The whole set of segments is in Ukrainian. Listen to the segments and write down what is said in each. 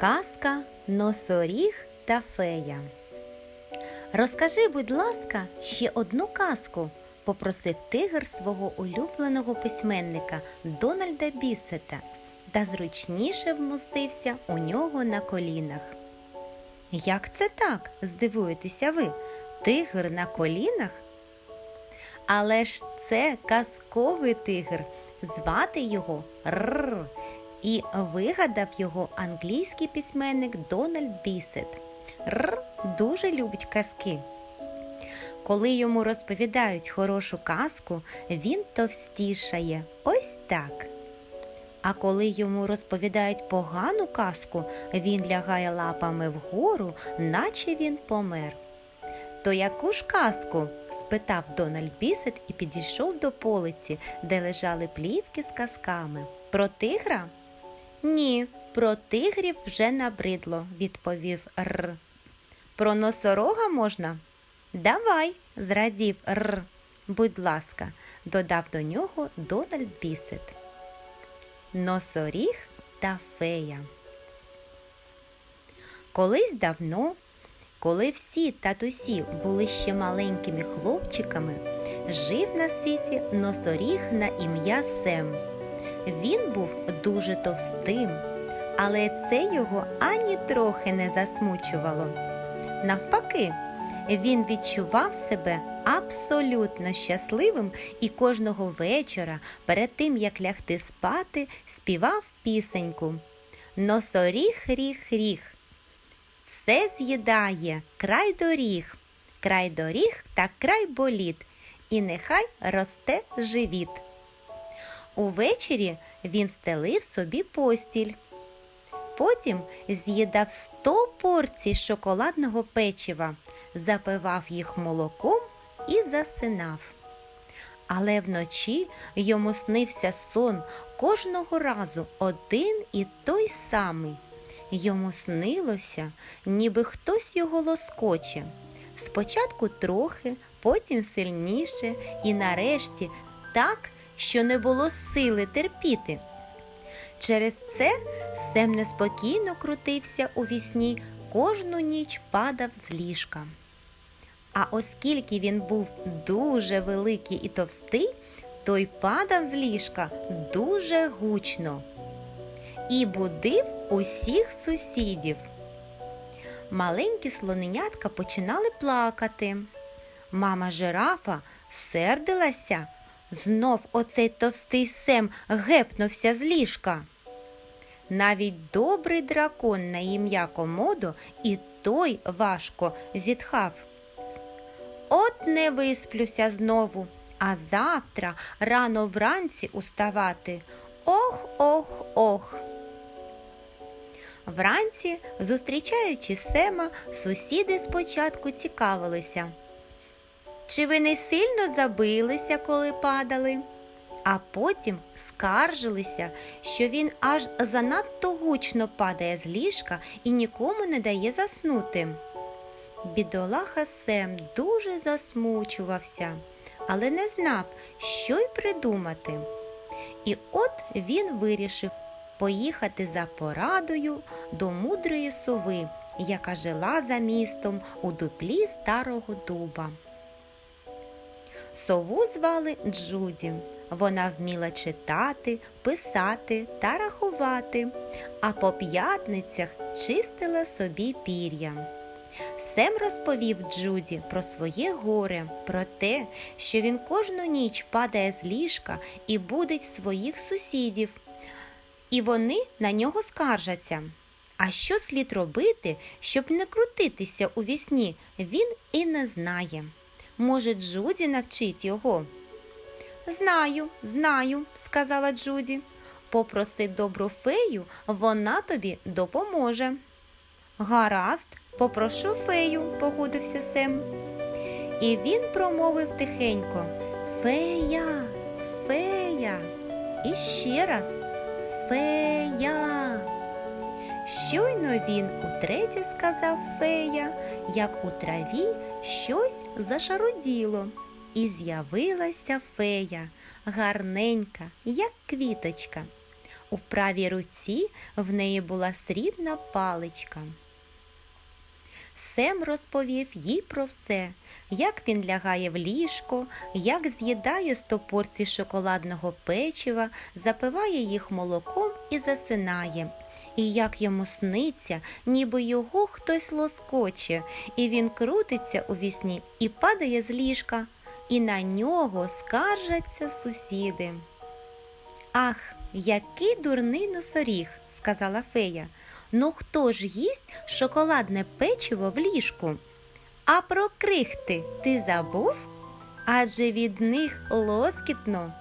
Казка Носоріг та фея. Розкажи, будь ласка, ще одну казку, попросив тигр свого улюбленого письменника Дональда Бісета та зручніше вмостився у нього на колінах. Як це так? здивуєтеся ви? Тигр на колінах? Але ж це казковий тигр. Звати його Рррр. І вигадав його англійський письменник Дональд Бісет. Р дуже любить казки. Коли йому розповідають хорошу казку, він товстішає. Ось так. А коли йому розповідають погану казку, він лягає лапами вгору, наче він помер. То яку ж казку? спитав Дональд Бісет і підійшов до полиці, де лежали плівки з казками. Про тигра? Ні, про тигрів вже набридло, відповів Р. Про носорога можна? Давай, зрадів Р. Будь ласка, додав до нього Дональд Бісет. Носоріг та фея. Колись давно, коли всі татусі були ще маленькими хлопчиками, жив на світі носоріг на ім'я Сем. Він був дуже товстим, але це його ані трохи не засмучувало. Навпаки, він відчував себе абсолютно щасливим і кожного вечора, перед тим як лягти спати, співав пісеньку. Носоріг ріг ріг. Все з'їдає край доріг, край доріг та край боліт, і нехай росте живіт. Увечері він стелив собі постіль. Потім з'їдав сто порцій шоколадного печива, запивав їх молоком і засинав. Але вночі йому снився сон кожного разу один і той самий. Йому снилося, ніби хтось його лоскоче. Спочатку трохи, потім сильніше, і нарешті так, що не було сили терпіти. Через це Сем неспокійно крутився у вісні, кожну ніч падав з ліжка. А оскільки він був дуже великий і товстий, то й падав з ліжка дуже гучно і будив усіх сусідів. Маленькі слоненятка починали плакати. Мама жирафа сердилася. Знов оцей товстий Сем гепнувся з ліжка. Навіть добрий дракон на ім'я Комодо і той важко зітхав. От не висплюся знову, а завтра рано вранці уставати. Ох, ох, ох. Вранці, зустрічаючи Сема, сусіди спочатку цікавилися. Чи ви не сильно забилися, коли падали? А потім скаржилися, що він аж занадто гучно падає з ліжка і нікому не дає заснути. Бідолаха Сем дуже засмучувався, але не знав, що й придумати. І от він вирішив поїхати за порадою до мудрої сови, яка жила за містом у дуплі старого дуба. Сову звали Джуді. Вона вміла читати, писати та рахувати, а по п'ятницях чистила собі пір'я. Сем розповів Джуді про своє горе, про те, що він кожну ніч падає з ліжка і будить своїх сусідів, і вони на нього скаржаться. А що слід робити, щоб не крутитися у вісні, він і не знає. Може, Джуді навчить його? Знаю, знаю, сказала Джуді. Попроси добру фею, вона тобі допоможе. Гаразд, попрошу фею, погодився Сем. І він промовив тихенько Фея, фея. І ще раз Фея. Щойно він утретє сказав фея, як у траві щось зашаруділо, і з'явилася фея, гарненька, як квіточка. У правій руці в неї була срібна паличка. Сем розповів їй про все, як він лягає в ліжко, як з'їдає сто порцій шоколадного печива, запиває їх молоком і засинає. І як йому сниться, ніби його хтось лоскоче, і він крутиться у вісні і падає з ліжка, і на нього скаржаться сусіди. Ах, який дурний носоріг, сказала фея. Ну хто ж їсть шоколадне печиво в ліжку? А про крихти ти забув? Адже від них лоскітно.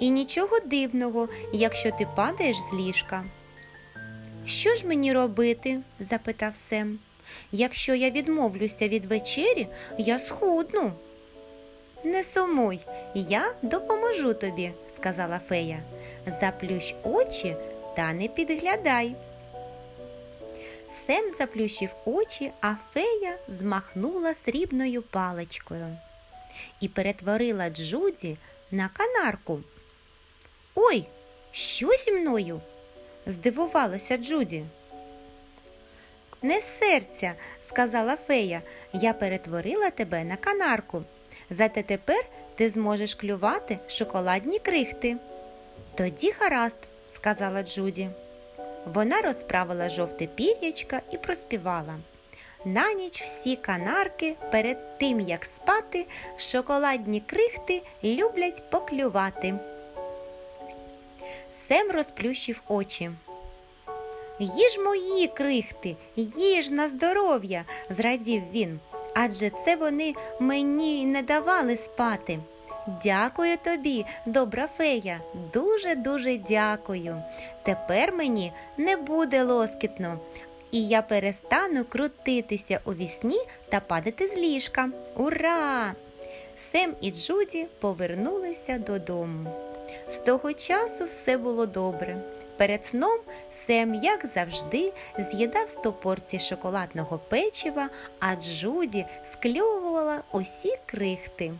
І нічого дивного, якщо ти падаєш з ліжка. Що ж мені робити? запитав Сем. Якщо я відмовлюся від вечері, я схудну. Не сумуй, я допоможу тобі, сказала фея. Заплющ очі та не підглядай. Сем заплющив очі, а фея змахнула срібною паличкою і перетворила Джуді на канарку. Ой, що зі мною? Здивувалася Джуді. Не серця, сказала фея, я перетворила тебе на канарку. Зате тепер ти зможеш клювати шоколадні крихти. Тоді гаразд, сказала Джуді. Вона розправила жовте пір'ячка і проспівала. На ніч всі канарки перед тим, як спати, шоколадні крихти люблять поклювати. Сем розплющив очі. Їж мої крихти, їж на здоров'я, зрадів він, адже це вони мені не давали спати. Дякую тобі, добра фея, дуже-дуже дякую. Тепер мені не буде лоскітно, і я перестану крутитися у вісні та падати з ліжка. Ура! Сем і Джуді повернулися додому. З того часу все було добре. Перед сном Сем, як завжди, з'їдав сто порцій шоколадного печива, а Джуді скльовувала усі крихти.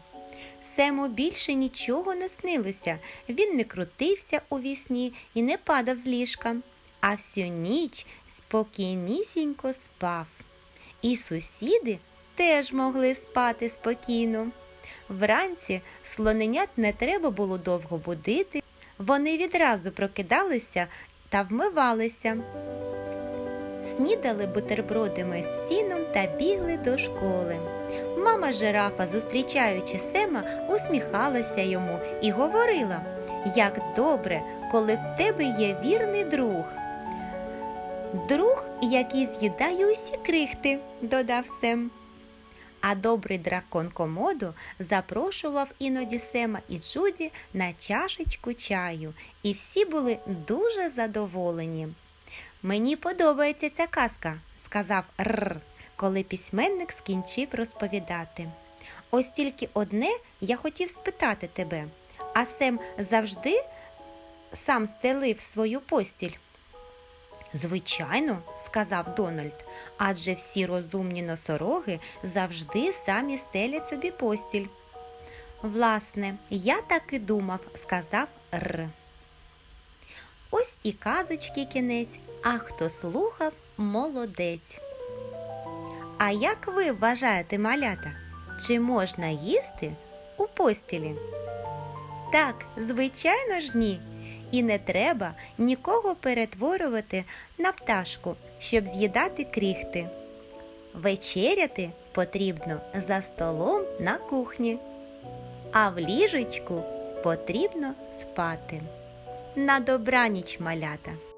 Сему більше нічого не снилося, він не крутився у вісні і не падав з ліжка, а всю ніч спокійнісінько спав. І сусіди теж могли спати спокійно. Вранці слоненят не треба було довго будити, вони відразу прокидалися та вмивалися. Снідали бутербродами з сіном та бігли до школи. Мама жирафа, зустрічаючи Сема, усміхалася йому і говорила, як добре, коли в тебе є вірний друг. Друг, який з'їдає усі крихти, додав Сем. А добрий дракон комоду запрошував іноді Сема і Джуді на чашечку чаю, і всі були дуже задоволені. Мені подобається ця казка, сказав Рр, коли письменник скінчив розповідати. Ось тільки одне я хотів спитати тебе, а Сем завжди сам стелив свою постіль. Звичайно, сказав Дональд, адже всі розумні носороги завжди самі стелять собі постіль. Власне, я так і думав, сказав Р. Ось і казочки кінець, а хто слухав, молодець. А як ви вважаєте, малята, чи можна їсти у постілі? Так, звичайно ж ні. І не треба нікого перетворювати на пташку, щоб з'їдати кріхти. Вечеряти потрібно за столом на кухні, а в ліжечку потрібно спати. На добраніч малята!